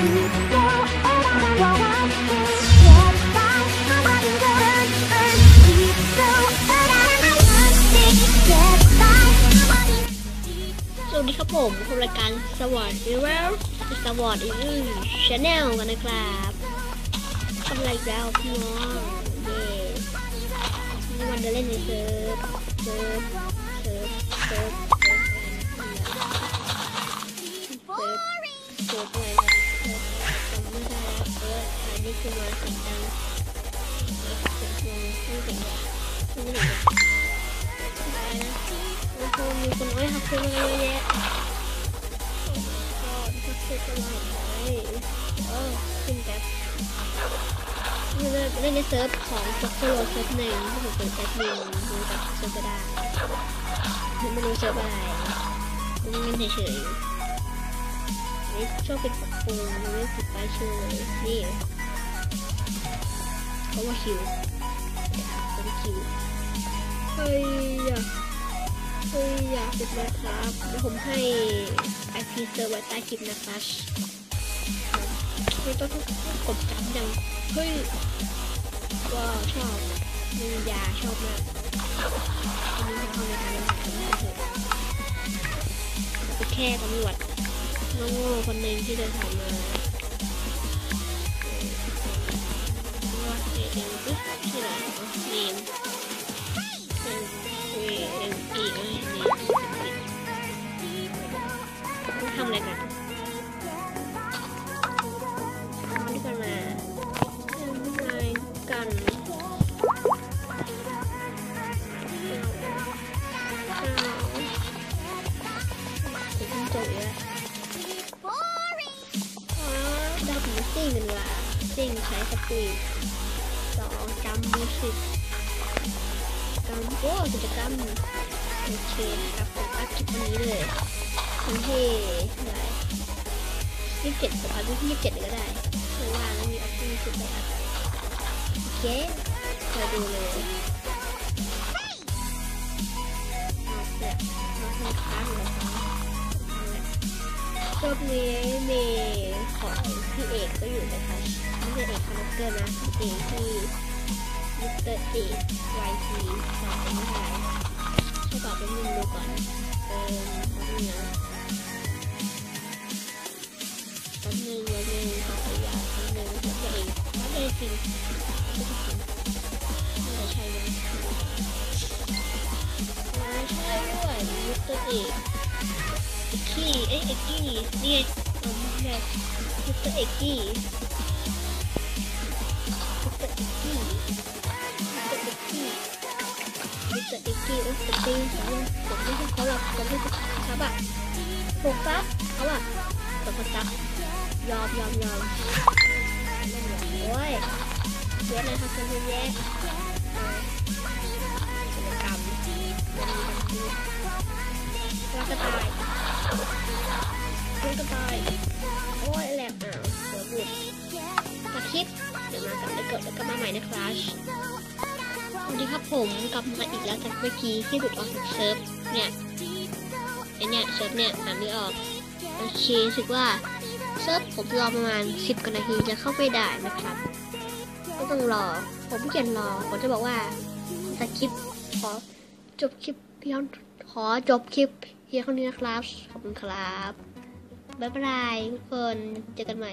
สวัสดีครับผมพบรายการสวอร์ดวิวเวลสวอตอีกชนแนลกันนะครับทำอะไรแล้วพี่น้องเด็กวันจะเล่นในเซิร์ฟเซิร์ฟ คือมาเสียงดังเสียงดังไม่เสียงดังไม่เสียงดังอะไรนะโอ้โหมีคนอ้อยหักคนอะไรเยอะแยะก็ถ้าเสร็จก็ไล่ไปเออขึ้นแป๊บนี่เลยเล่นในเซิร์ฟของจ็อกโกโลเซิร์ฟหนึ่งที่ผมเป็นแอดมินดูจากเซิร์ฟก็ได้ไม่รู้เซิร์ฟอะไรเล่นเฉยๆชอบเป็นปรับปรุงไม่ติดป้ายชื่อเลยนี่ เพราะว่าคิวเป็นคิวเฮ้ยอะเฮ้ยอยากติดเลยครับเดี๋ยวผมให้ IP เซอร์ไว้ใต้คลิปนะครับไม่ต้องกดจำยังเฮ้ยว้าชอบมียาชอบมากอันนี้เขาในการเล่นหนังไม่เถอะแค่ตำรวจน้องโง่คนหนึ่งที่เดินผ่านมา ซิ่งใช้สปีดสองจำมูสิกกรรมโอ้กิจกรรมโอเคนะครับผมอัพคลิปนี้เลยวันที่อะไรยี่สิบเจ็ดสอัพที่ยี่สิบเจ็ดก็ได้ไม่ว่างแล้วมีอัพที่ยี่สิบไปอัพโอเคคอยดูเลยอาแหละเอาให้ค้างเลยครับเอาแหละรอบนี้มีของพี่เอกก็อยู่นะคะ ไม่ใช่เอกคอนเกอร์นะพี่เอกที่มิสเตอร์เอกวายทีสองไม่เท่าไรช่วยตอบเป็นมึงดูก่อนเออแป๊บนึงนะแป๊บนึงแป๊บนึงขอขยายแป๊บนึงมิสเตอร์เอกไม่ได้จริงจริงไม่ใช่เลยไม่ใช่ด้วยมิสเตอร์เอกเอกกี้เอ้ยเอกกี้นี่ไงเอาไม่ใช่มิสเตอร์เอกกี้ เตอร์เอ็กกี้มิสเตอร์เอ็กกี้โอ้สตีผมไม่ใช่เขาหรอกผมไม่ใช่ครับอะถูกซับเขาอะแต่คนซับยอมยอมยอมโอ้ยเยอะเลยครับคนเยอะแยะเออกิจกรรมรักกระต่ายรักกระต่าย ล้วก็มาใหม่นะครับสวัสดีครับผมกลับมาอีกแล้วจากเมื่อกี้ที่หลุดออกจากเซิร์ฟเนี่ยไอเนี่ยเซิร์ฟเนี่ยอ่านไม่ออกโอเครู้สึกว่าเซิร์ฟผมรอประมาณ 10กว่านาทีจะเข้าไปได้นะครับก็ต้องรอผมเขียนรอผมจะบอกว่าสคริปขอจบคลิปเพียงขอจบคลิปเพียงเท่านี้นะครับขอบคุณครับบ๊ายบายทุกคนเจอกันใหม่